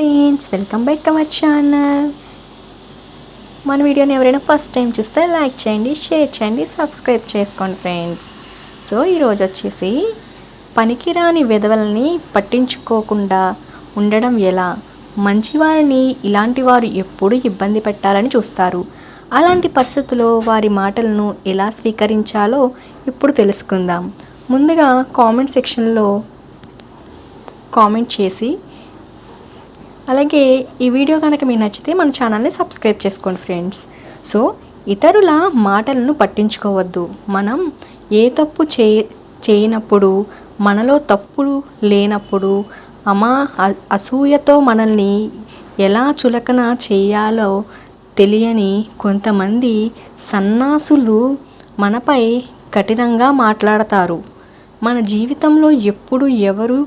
Friends welcome back our channel. మన వీడియోని ఎవరైనా ఫస్ట్ టైం చూస్తే లైక్ చేయండి షేర్ చేయండి సబ్స్క్రైబ్ చేసుకోండి ఫ్రెండ్స్ సో ఈరోజు వచ్చేసి పనికిరాని విధవల్ని పట్టించుకోకుండా ఉండడం ఎలా? మంచివారిని ఇలాంటి వారు ఎప్పుడు ఇబ్బంది పెట్టాలని చూస్తారు. అలాంటి పరిస్థితుల్లో వారి మాటలను ఎలా స్వీకరించాలో ఇప్పుడు తెలుసుకుందాం. ముందుగా కామెంట్ సెక్షన్లో కామెంట్ చేసి అలాగే ఈ వీడియో కనుక మీకు నచ్చితే మన ఛానల్ని సబ్స్క్రైబ్ చేసుకోండి ఫ్రెండ్స్. సో ఇతరుల మాటలను పట్టించుకోవద్దు. మనం ఏ తప్పు చే చేయనప్పుడు మనలో తప్పులు లేనప్పుడు అమా అ- అసూయతో మనల్ని ఎలా చులకన చేయాలో తెలియని కొంతమంది సన్నాసులు మనపై కఠినంగా మాట్లాడతారు. మన జీవితంలో ఎప్పుడు ఎవరు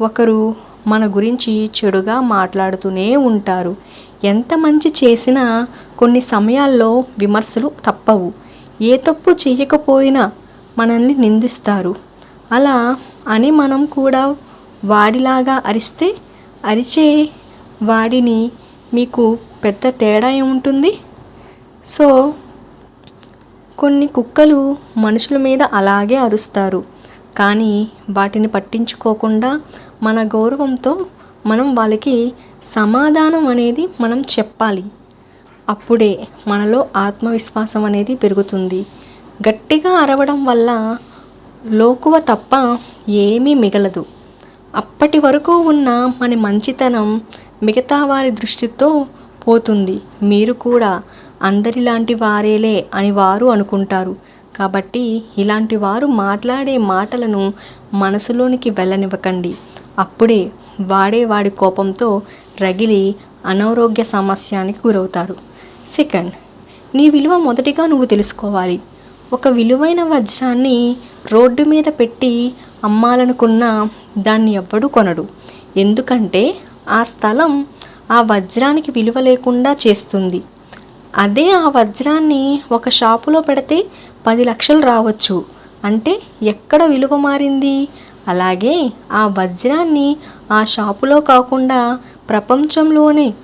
ఒకరు మన గురించి చెడుగా మాట్లాడుతూనే ఉంటారు. ఎంత మంచి చేసినా కొన్ని సమయాల్లో విమర్శలు తప్పవు. ఏ తప్పు చేయకపోయినా మనల్ని నిందిస్తారు. అలా అని మనం కూడా వాడిలాగా అరిస్తే అరిచే వాడిని మీకు పెద్ద తేడా ఏముంటుంది? సో కొన్ని కుక్కలు మనుషుల మీద అలాగే అరుస్తారు. కానీ వాటిని పట్టించుకోకుండా మన గౌరవంతో మనం వాళ్ళకి సమాధానం అనేది మనం చెప్పాలి. అప్పుడే మనలో ఆత్మవిశ్వాసం అనేది పెరుగుతుంది. గట్టిగా అరవడం వల్ల లోకువ తప్ప ఏమీ మిగలదు. అప్పటి వరకు ఉన్న మన మంచితనం మిగతా వారి దృష్టితో పోతుంది. మీరు కూడా అందరిలాంటి వారేలే అని వారు అనుకుంటారు. కాబట్టి ఇలాంటి వారు మాట్లాడే మాటలను మనసులోనికి వెళ్ళనివ్వకండి. అప్పుడే వాడే వాడి కోపంతో రగిలి అనారోగ్య సమస్యానికి గురవుతారు. సెకండ్ నీ విలువ మొదటిగా నువ్వు తెలుసుకోవాలి. ఒక విలువైన వజ్రాన్ని రోడ్డు మీద పెట్టి అమ్మాలనుకున్నా దాన్ని ఎవ్వడు కొనడు. ఎందుకంటే ఆ స్థలం ఆ వజ్రానికి విలువ లేకుండా చేస్తుంది. అదే ఆ వజ్రాన్ని ఒక షాపులో పెడితే పది లక్షలు రావచ్చు. అంటే ఎక్కడ విలువ మారింది? అలాగే ఆ వజ్రాన్ని ఆ షాపులో కాకుండా ప్రపంచంలోనే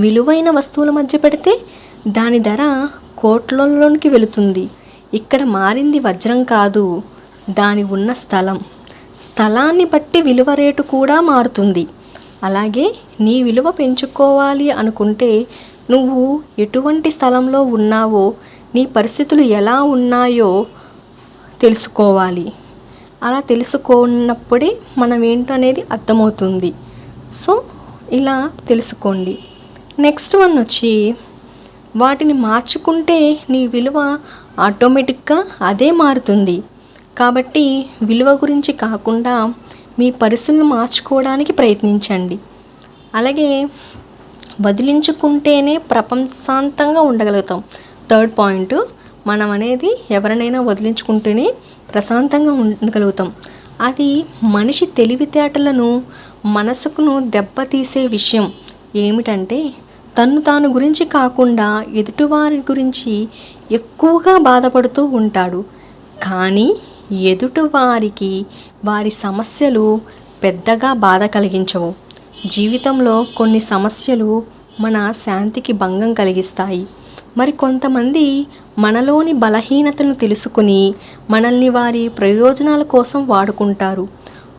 విలువైన వస్తువుల మధ్య పెడితే దాని ధర కోట్లలోనికి వెళుతుంది. ఇక్కడ మారింది వజ్రం కాదు దాని ఉన్న స్థలం. స్థలాన్ని బట్టి విలువ రేటు కూడా మారుతుంది. అలాగే నీ విలువ పెంచుకోవాలి అనుకుంటే నువ్వు ఎటువంటి స్థలంలో ఉన్నావో నీ పరిస్థితులు ఎలా ఉన్నాయో తెలుసుకోవాలి. అలా తెలుసుకున్నప్పుడే మనం ఏంటనేది అర్థమవుతుంది. సో ఇలా తెలుసుకోండి. నెక్స్ట్ వన్ వచ్చి వాటిని మార్చుకుంటే నీ విలువ ఆటోమేటిక్గా అదే మారుతుంది. కాబట్టి విలువ గురించి కాకుండా మీ పరిస్థితులు మార్చుకోవడానికి ప్రయత్నించండి. అలాగే వదిలించుకుంటేనే ప్రపంచాంతంగా ఉండగలుగుతాం. థర్డ్ పాయింట్ మనం అనేది ఎవరినైనా వదిలించుకుంటేనే ప్రశాంతంగా ఉండగలుగుతాం. అది మనిషి తెలివితేటలను మనసుకును దెబ్బతీసే విషయం. ఏమిటంటే తను తాను గురించి కాకుండా ఎదుటివారి గురించి ఎక్కువగా బాధపడుతూ ఉంటాడు. కానీ ఎదుటివారికి వారి సమస్యలు పెద్దగా బాధ కలిగించవు. జీవితంలో కొన్ని సమస్యలు మన శాంతికి భంగం కలిగిస్తాయి. మరి కొంతమంది మనలోని బలహీనతను తెలుసుకుని మనల్ని వారి ప్రయోజనాల కోసం వాడుకుంటారు.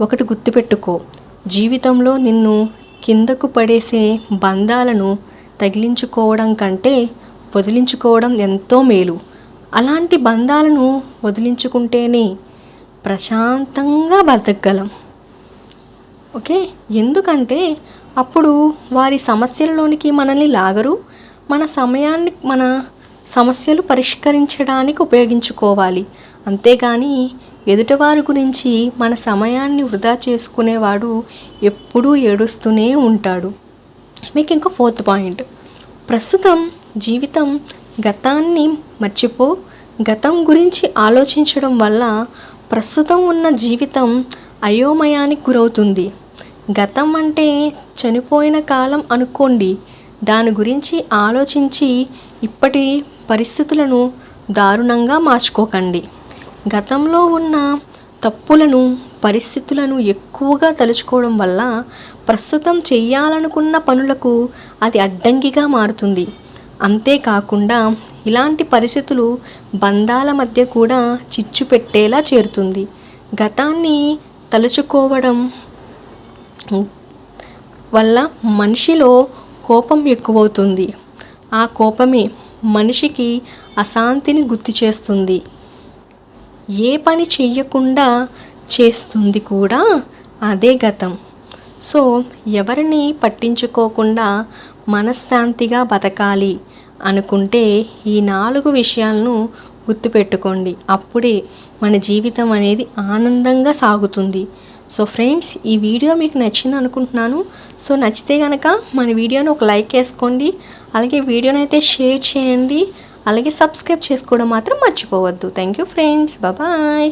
ఒకటి గుర్తుపెట్టుకో జీవితంలో నిన్ను కిందకు పడేసే బంధాలను తగిలించుకోవడం కంటే వదిలించుకోవడం ఎంతో మేలు. అలాంటి బంధాలను వదిలించుకుంటేనే ప్రశాంతంగా బతకగలం. ఓకే? ఎందుకంటే అప్పుడు వారి సమస్యలలోనికి మనల్ని లాగరు. మన సమయాన్ని మన సమస్యలు పరిష్కరించడానికి ఉపయోగించుకోవాలి. అంతేగాని ఎదుటివారి గురించి మన సమయాన్ని వృధా చేసుకునేవాడు ఎప్పుడూ ఏడుస్తూనే ఉంటాడు. మీకు ఇంకా ఫోర్త్ పాయింట్. ప్రస్తుతం జీవితం గతాన్ని మర్చిపో గతం గురించి ఆలోచించడం వల్ల ప్రస్తుతం ఉన్న జీవితం అయోమయానికి గురవుతుంది. గతం అంటే చనిపోయిన కాలం అనుకోండి దాని గురించి ఆలోచించి ఇప్పటి పరిస్థితులను దారుణంగా మార్చుకోకండి. గతంలో ఉన్న తప్పులను పరిస్థితులను ఎక్కువగా తలుచుకోవడం వల్ల ప్రస్తుతం చేయాలనుకున్న పనులకు అది అడ్డంకిగా మారుతుంది. అంతేకాకుండా ఇలాంటి పరిస్థితులు బంధాల మధ్య కూడా చిచ్చు పెట్టేలా చేరుతుంది. గతాన్ని తలుచుకోవడం వల్ల మనిషిలో కోపం ఎక్కువవుతుంది. ఆ కోపమే మనిషికి అశాంతిని గుర్తు చేస్తుంది. ఏ పని చెయ్యకుండా చేస్తుంది కూడా అదే గతం. సో ఎవరిని పట్టించుకోకుండా మనశ్శాంతిగా బతకాలి అనుకుంటే ఈ నాలుగు విషయాలను గుర్తుపెట్టుకోండి. అప్పుడే మన జీవితం అనేది ఆనందంగా సాగుతుంది. సో ఫ్రెండ్స్ ఈ వీడియో మీకు నచ్చింది అనుకుంటున్నాను. సో నచ్చితే కనుక మన వీడియోని ఒక లైక్ వేసుకోండి. అలాగే వీడియోని అయితే షేర్ చేయండి. అలాగే సబ్స్క్రైబ్ చేసుకోవడం మాత్రం మర్చిపోవద్దు. Thank you friends bye